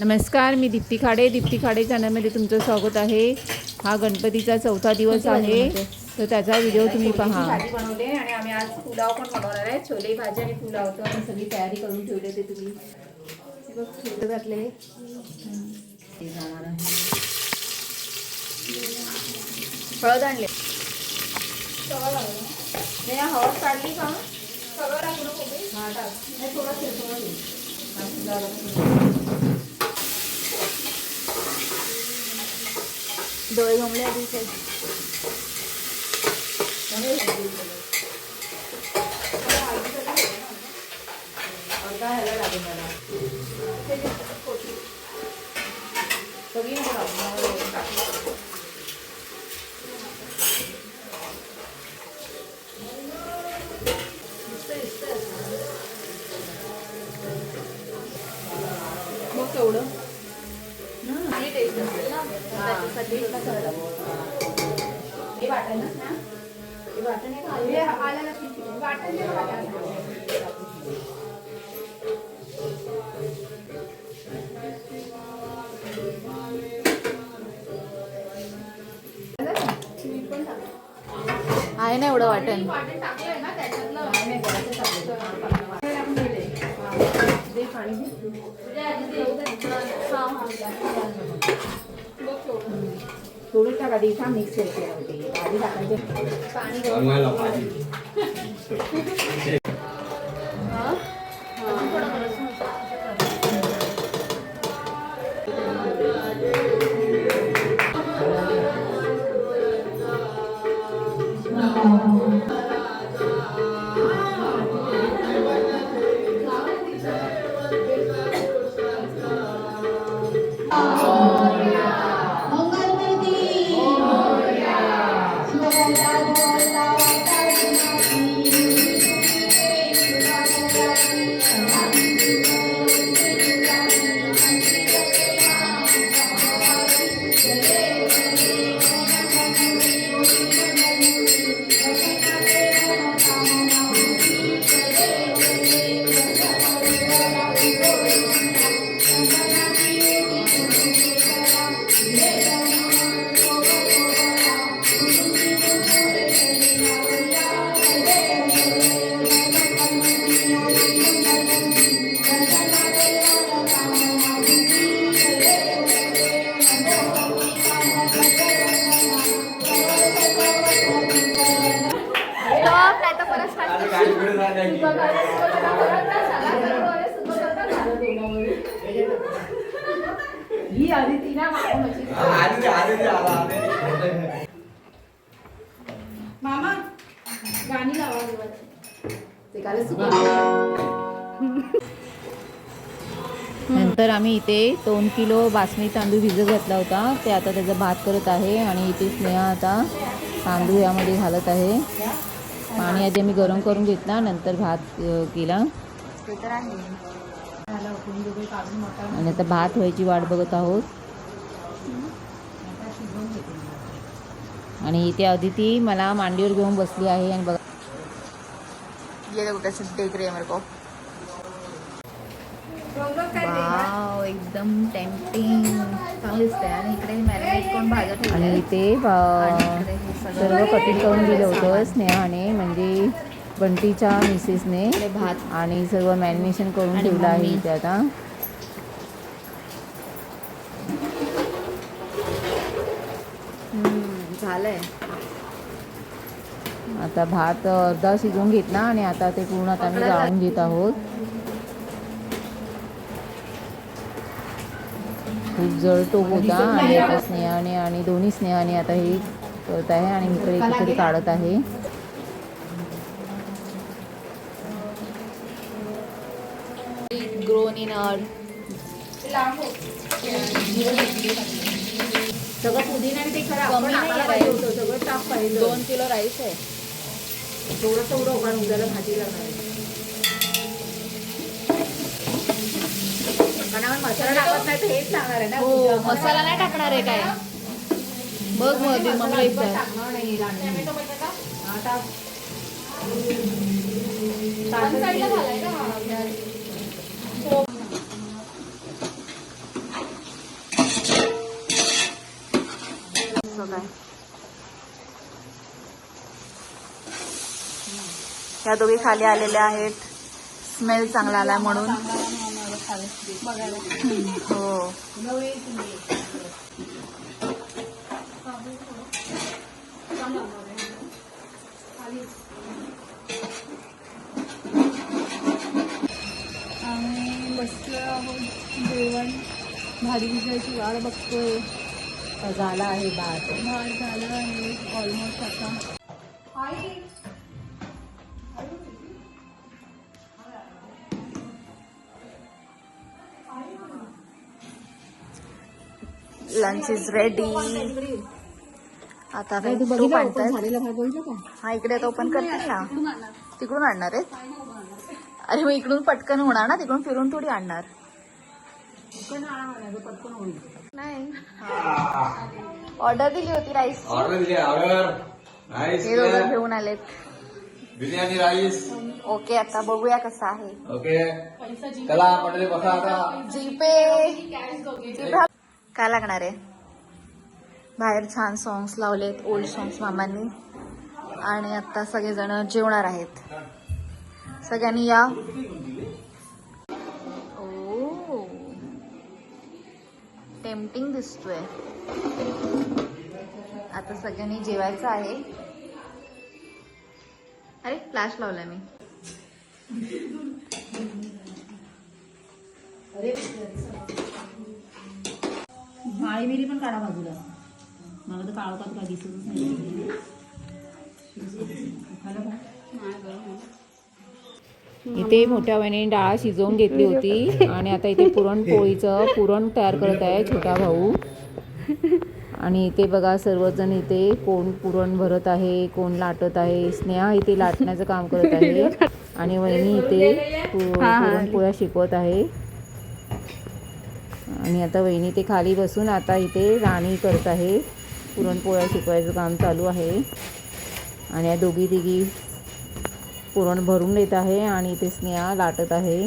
नमस्कार मी दीप्ती खाडे. दीप्ती खाडे चॅनलमध्ये तुमचं स्वागत आहे. हा गणपतीचा चौथा दिवस आहे. तर त्याचा व्हिडिओ तुम्ही पहा. भाजी बनवले आणि आम्ही आज पुलाव पण बनवणार आहे. छोले भाजी आणि पुलाव तर आम्ही सगळी तयारी करून ठेवली ते तुम्ही हे घातले. हळद आणले. हळद काढली का? हा, टाक. नाही, थोडं ठेव, थोडं ठेव. हा, झालं. डोळे घुमले आधी ते. अर्धा ह्याला लागेल मला. सगळी त्याच्यासाठी हे ना हे वाटण आहे का आल्याला वाटण आहे ना एवढं वाटण. पाणी थोडं टाका आधी छान मिक्स होते ते. आधी टाकायचे पाणी गरम बनवायला पाहिजे हा? गाणी लावा. ते काल नंतर आम्ही इथे दोन किलो बासमती तांदूळ भिजत घातला होता. ते आता त्याचा भात करत आहे आणि इथे स्नेहा आता तांदूळ यामध्ये घालत आहे. पाणी आधी आम्ही गरम करून घेतला नंतर भात केला. आणि आता भात व्हायची वाट बघत आहोत. आणि इथे अदिती मला मांडीवर घेऊन बसली आहे आणि बघा. ये देखो कैसे देख रही है मेरे को वाव एकदम टेम्पटिंग चांगली दिसते आणि इकडे मॅरिनेट करून भाज्या ठेवल्या? आणि इथे सर्व कटिंग करून दिलं होतं स्नेहाने म्हणजे बंटीच्या मिसेसने भात. आणि सर्व मॅरिनेशन करून ठेवलं आहे इथे आता. झालंय. आता भात अर्धा शिजवून घेतला आणि आता ते पूर्ण आता आम्ही गाळून घेत आहोत. खूप जड टोप होता आणि आता स्नेहाने आणि दोन्ही स्नेहाने आता हे करत आहे आणि इकडे एकीकडे काढत आहे. ग्रोन इन सगळं पुदिना ते खरं आपण कमी नाही आहे होतं, सगळं टाक पाहिजे दोन किलो राईस आहे. थोडं तेवढं उघड उद्याला भाजी लागणार. कारण आपण मसाला टाकत नाही तर हेच लागणार आहे ना हो मसाला नाही टाकणार आहे काय? बघ मग ते मम्मीला विचार टाकणार नाही राणी. काय? या दोघी खाली आलेल्या आहेत. स्मेल चांगला आला म्हणून. हो. आम्ही बसलो आहोत. जेवण. भारी विजयाची वाट बघतोय. झाला आहे भात. भात झालं आहे ऑलमोस्ट आता. लंच इज रेडी आता तूप आणतात का हा इकडे आता ओपन करतील ना. तिकडून आणणार आहेत? अरे मग इकडून पटकन होणार ना? तिकडून फिरून थोडी आणणार. नाही. ऑर्डर दिली होती राईस ऑर्डर दिली ऑर्डर राईस हे दोघं घेऊन आलेत. बिर्याणी राईस ओके आता बघूया कसं आहे. ओके चला पटले बसा आता. जीपे जीपे काय लागणार आहे? बाहेर छान सॉंग्स लावलेत ओल्ड सॉंग्स मामांनी. आणि आता सगळेजण जेवणार आहेत. सगळ्यांनी या. टेम्पटिंग दिसतोय. आता सगळ्यांनी जेवायचं आहे. अरे फ्लॅश लावलाय मी. माळी मिरी पण काढा बाजूला. मला तर काळोखात काय दिसतच नाही. का? इथे मोठ्या बहिणीने डाळ शिजवून घेतली होती आणि आता इथे पुरणपोळीचं पुरण तयार करत आहे छोटा भाऊ. आणि इथे बघा सर्वजण इथे कोण पुरण भरत आहे कोण लाटत आहे. स्नेहा इथे लाटण्याचं काम करत आहे. आणि वहिनी इथे पुरणपोळ्या शिकवत आहे. आणि आता वहिनी ते खाली बसून आता इथे राणी करत आहे. पुरणपोळ्या शिकवायचं काम चालू आहे. आणि या दोघी तिघी पुरण भरून देत आहे आणि ते स्नेहा लाटत आहे.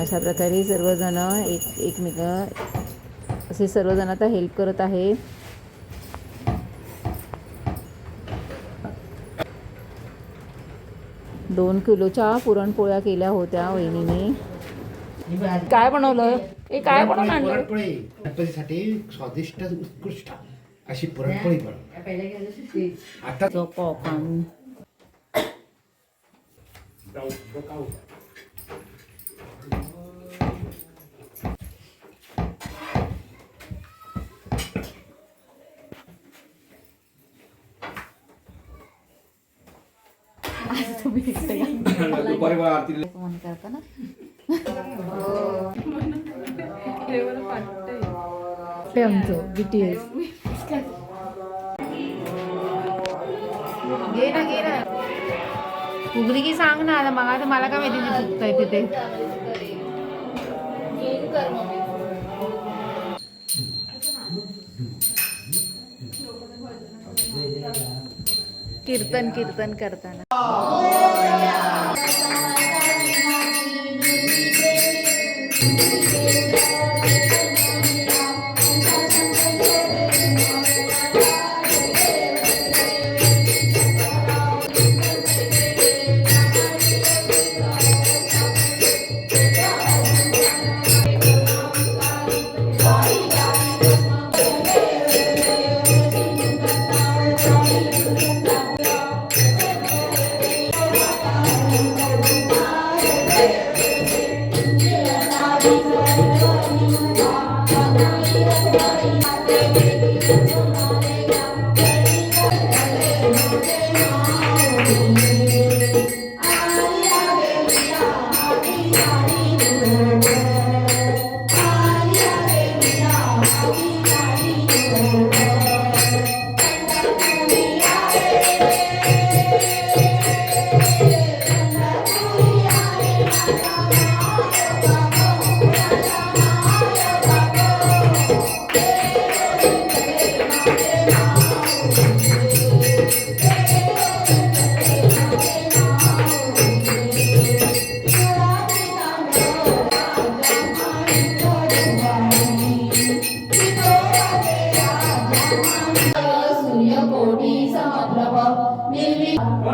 अशा प्रकारे सर्वजण एक एकमेक असे सर्वजण आता हेल्प करत आहे. दोन किलोच्या पुरणपोळ्या केल्या होत्या वहिनीने. काय बनवलं हे काय बनवलं पुरणपोळी. गणपतीसाठी स्वादिष्ट उत्कृष्ट अशी पुरणपोळी बनवली आता कोकण दुपारी बघा आरती मन करता ना. ते आमचं बीटीएस घे ना घे ना. फुगली की सांग ना आता मग आता मला काय माहिती ते तिथे. कीर्तन कीर्तन करताना.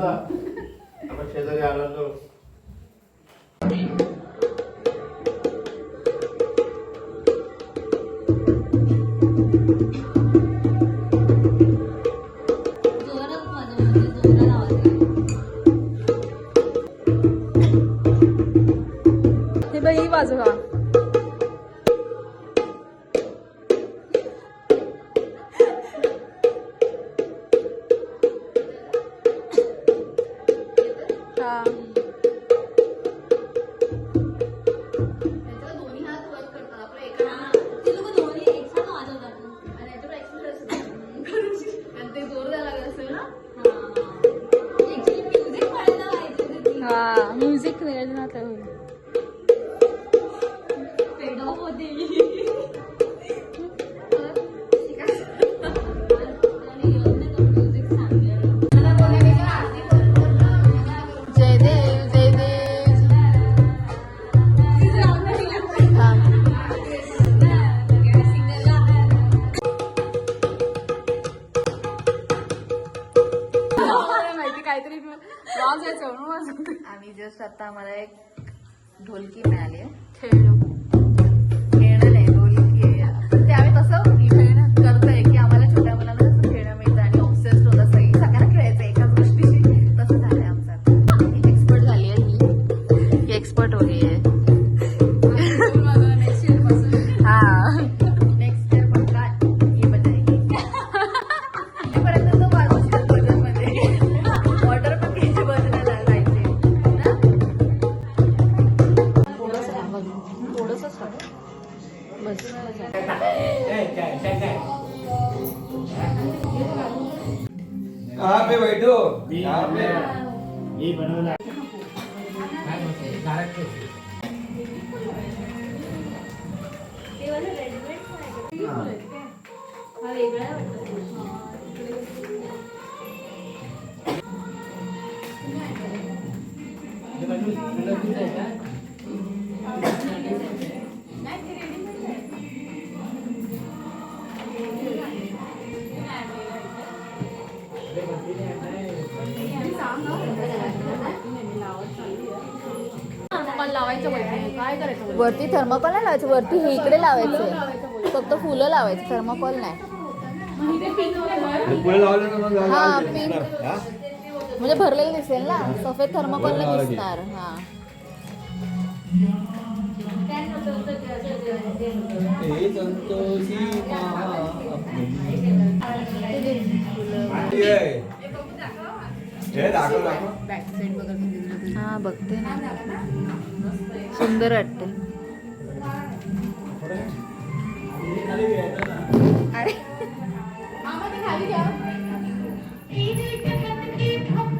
nada आम्ही जस्ट आता आम्हाला एक ढोलकी मिळाली आहे खेळलो खेळणं नाही ढोलकी आहे पण ते आम्ही तसं खेळणं करतोय की आम्हाला छोट्या मुलांना खेळणं मिळतं आणि ऑब्सेस्ड होतं सगळी सगळ्यांना खेळायचं एकाच गोष्टीशी तसं झालंय आमचं. आता. एक्सपर्ट झाली आहे एक्सपर्ट हो. गई आहे हा नेक्स्ट इयर पण काय ये वरती थर्माकोल नाही लावायचं वरती हे इकडे लावायचं. फक्त फुलं लावायचं थर्माकोल नाही. हा. पिंक? म्हणजे भरलेलं दिसेल ना? सफेद थर्माकोल दिसणार हा. हे हे. हे हा बघते ना. सुंदर वाटते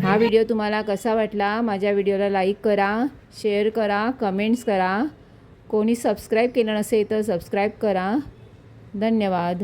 हा व्हिडिओ तुम्हाला कसा वाटला? माझ्या व्हिडिओला लाईक करा शेअर करा कमेंट्स करा. कोणी सबस्क्राईब केलं नसेल तर सबस्क्राईब करा. धन्यवाद.